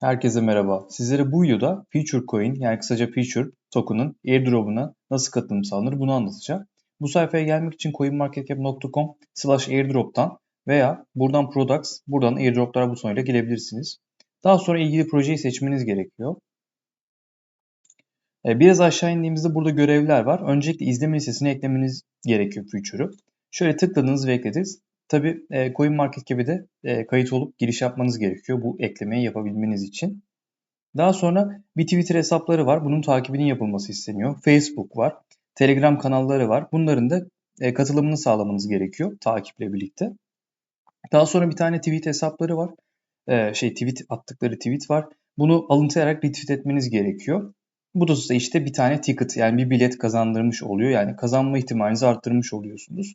Herkese merhaba. Sizlere bu videoda Future Coin yani kısaca Future token'ın airdrop'una nasıl katılım sağlanır bunu anlatacağım. Bu sayfaya gelmek için coinmarketcap.com slash airdrop'tan veya buradan products, buradan airdroplar butonuyla gelebilirsiniz. Daha sonra ilgili projeyi seçmeniz gerekiyor. E, biraz aşağı indiğimizde burada görevler var. Öncelikle izleme listesine eklemeniz gerekiyor Future'ı. Şöyle tıkladınız ve eklediniz. Tabi e, CoinMarketCap'e de e, kayıt olup giriş yapmanız gerekiyor bu eklemeyi yapabilmeniz için. Daha sonra bir Twitter hesapları var. Bunun takibinin yapılması isteniyor. Facebook var. Telegram kanalları var. Bunların da e, katılımını sağlamanız gerekiyor takiple birlikte. Daha sonra bir tane tweet hesapları var. E, şey tweet attıkları tweet var. Bunu alıntılayarak retweet etmeniz gerekiyor. Bu da işte bir tane ticket yani bir bilet kazandırmış oluyor. Yani kazanma ihtimalinizi arttırmış oluyorsunuz.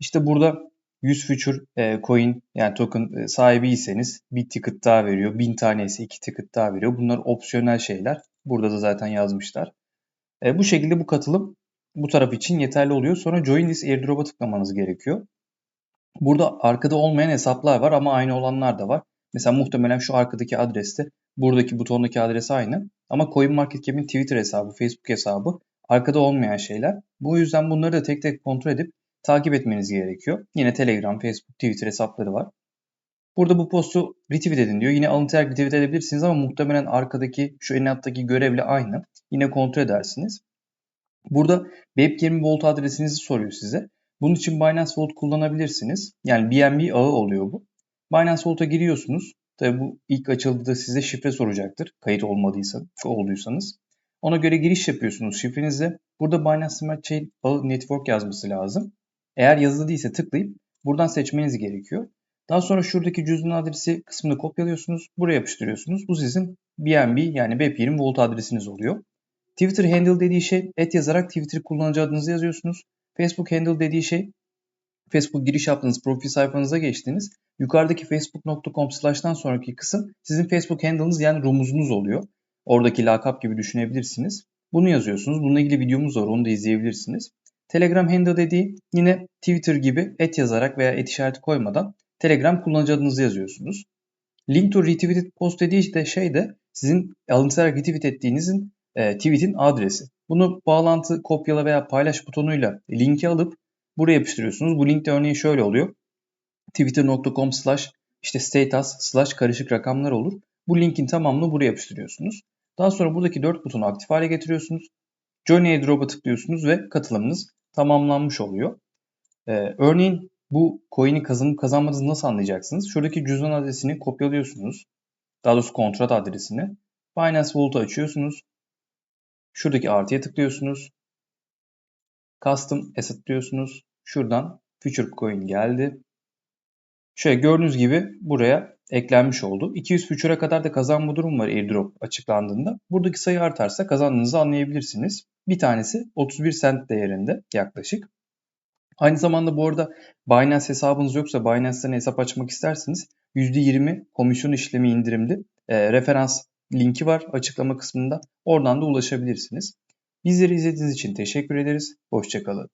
İşte burada 100 future e, coin yani token e, sahibiyseniz bir ticket daha veriyor. 1000 tanesi 2 ticket daha veriyor. Bunlar opsiyonel şeyler. Burada da zaten yazmışlar. E, bu şekilde bu katılım bu taraf için yeterli oluyor. Sonra join this airdrop'a tıklamanız gerekiyor. Burada arkada olmayan hesaplar var ama aynı olanlar da var. Mesela muhtemelen şu arkadaki adreste buradaki butondaki adres aynı. Ama CoinMarketCap'in Twitter hesabı, Facebook hesabı arkada olmayan şeyler. Bu yüzden bunları da tek tek kontrol edip takip etmeniz gerekiyor. Yine Telegram, Facebook, Twitter hesapları var. Burada bu postu retweet edin diyor. Yine alıntıyarak retweet edebilirsiniz ama muhtemelen arkadaki şu en alttaki görevle aynı. Yine kontrol edersiniz. Burada Web20 Vault adresinizi soruyor size. Bunun için Binance Vault kullanabilirsiniz. Yani BNB ağı oluyor bu. Binance Vault'a giriyorsunuz. Tabi bu ilk açıldığında size şifre soracaktır. Kayıt olmadıysa, olduysanız. Ona göre giriş yapıyorsunuz şifrenizle. Burada Binance Smart Chain ağı network yazması lazım. Eğer yazılı değilse tıklayıp buradan seçmeniz gerekiyor. Daha sonra şuradaki cüzdan adresi kısmını kopyalıyorsunuz. Buraya yapıştırıyorsunuz. Bu sizin BNB yani BEP20 Vault adresiniz oluyor. Twitter handle dediği şey et yazarak Twitter kullanıcı adınızı yazıyorsunuz. Facebook handle dediği şey Facebook giriş yaptığınız profil sayfanıza geçtiniz. Yukarıdaki facebook.com slash'tan sonraki kısım sizin Facebook handle'ınız yani rumuzunuz oluyor. Oradaki lakap gibi düşünebilirsiniz. Bunu yazıyorsunuz. Bununla ilgili videomuz var. Onu da izleyebilirsiniz. Telegram handle dediği yine Twitter gibi et yazarak veya et işareti koymadan Telegram kullanıcı adınızı yazıyorsunuz. Link to retweeted post dediği de şey de sizin alıntılarak retweet ettiğinizin e, tweet'in adresi. Bunu bağlantı, kopyala veya paylaş butonuyla linki alıp buraya yapıştırıyorsunuz. Bu link de örneğin şöyle oluyor. Twitter.com slash işte status slash karışık rakamlar olur. Bu linkin tamamını buraya yapıştırıyorsunuz. Daha sonra buradaki 4 butonu aktif hale getiriyorsunuz. Join Airdrop'a tıklıyorsunuz ve katılımınız tamamlanmış oluyor. Ee, örneğin bu coin'i kazanıp kazanmadığınızı nasıl anlayacaksınız? Şuradaki cüzdan adresini kopyalıyorsunuz. Daha doğrusu kontrat adresini. Binance Vault'u açıyorsunuz. Şuradaki artıya tıklıyorsunuz. Custom Asset diyorsunuz. Şuradan Future Coin geldi. Şöyle gördüğünüz gibi buraya eklenmiş oldu. 200 Future'a kadar da kazanma durum var airdrop açıklandığında. Buradaki sayı artarsa kazandığınızı anlayabilirsiniz. Bir tanesi 31 cent değerinde yaklaşık. Aynı zamanda bu arada Binance hesabınız yoksa Binance'den hesap açmak isterseniz %20 komisyon işlemi indirimli e, referans linki var açıklama kısmında. Oradan da ulaşabilirsiniz. Bizleri izlediğiniz için teşekkür ederiz. Hoşçakalın.